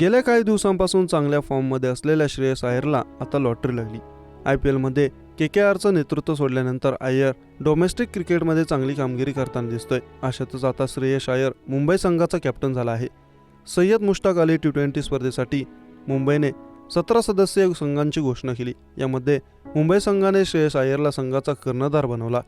गेल्या काही दिवसांपासून चांगल्या फॉर्ममध्ये असलेल्या श्रेयस अय्यरला आता लॉटरी लागली. आय पी एलमध्ये के के आरचं नेतृत्व सोडल्यानंतर अय्यर डोमेस्टिक क्रिकेटमध्ये चांगली कामगिरी करताना दिसतोय. अशातच आता श्रेयस अय्यर मुंबई संघाचा कॅप्टन झाला आहे. सय्यद मुश्ताक अली टी ट्वेंटी स्पर्धेसाठी मुंबईने सतरा सदस्यीय संघांची घोषणा केली. यामध्ये मुंबई संघाने श्रेयस अय्यरला संघाचा कर्णधार बनवला.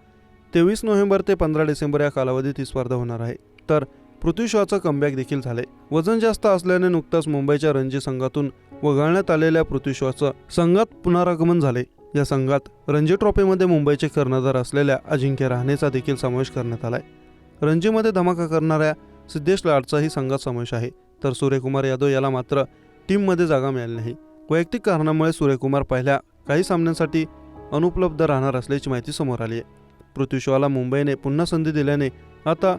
तेवीस नोव्हेंबर ते पंधरा डिसेंबर या कालावधीत ही स्पर्धा होणार आहे. तर पृथ्वी शॉचं कमबॅक देखील झाले वजन जास्त असल्याने नुकताच मुंबईच्या रणजी संघातून वगळण्यात आलेल्या पृथ्वी शॉचं संघात पुनरागमन झाले या संघात रणजी ट्रॉफीमध्ये मुंबईचे कर्णधार असलेल्या अजिंक्य राहणेचा देखील समावेश करण्यात आलाय. रणजीमध्ये धमाका करणाऱ्या सिद्धेश लाडचाही संघात समावेश आहे. तर सूर्यकुमार यादव याला मात्र टीममध्ये जागा मिळाली नाही. वैयक्तिक कारणामुळे सूर्यकुमार पहिल्या काही सामन्यांसाठी अनुपलब्ध राहणार असल्याची माहिती समोर आली आहे. पृथ्वी शॉला मुंबईने पुन्हा संधी दिल्याने आता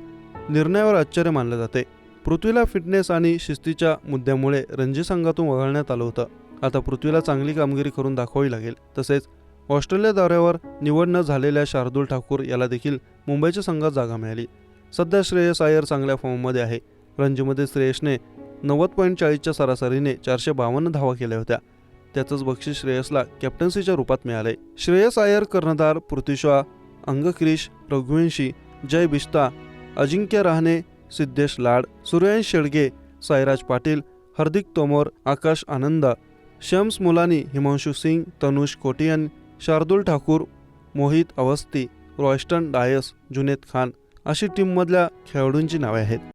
निर्णयावर आश्चर्य मानलं जाते. पृथ्वीला फिटनेस आणि शिस्तीच्या मुद्द्यामुळे रणजी संघातून वगळण्यात आलं होतं. आता पृथ्वीला चांगली कामगिरी करून दाखवावी लागेल. तसेच ऑस्ट्रेलिया दौऱ्यावर निवड न झालेल्या शार्दूल ठाकूर याला देखील मुंबईच्या संघात जागा मिळाली. सध्या श्रेयस आयर चांगल्या फॉर्ममध्ये आहे. रणजीमध्ये श्रेयसने नव्वद पॉईंट चाळीसच्या सरासरीने चारशे बावन्न धावा केल्या होत्या. त्याचंच बक्षीस श्रेयसला कॅप्टन्सीच्या रूपात मिळाले. श्रेयस आयर कर्णधार पृथ्वीशा अंगक्रिश रघुवंशी जय बिस्ता अजिंक्य रहाणे सिद्धेश लाड सूर्यांश शेडगे साईराज पाटील हार्दिक तोमर आकाश आनंद शम्स मुलानी हिमांशू सिंग तनुष कोटियन शार्दुल ठाकूर मोहित अवस्थी रॉयस्टन डायस जुनेद खान अशी टीममधल्या खेळाडूंची नावे आहेत.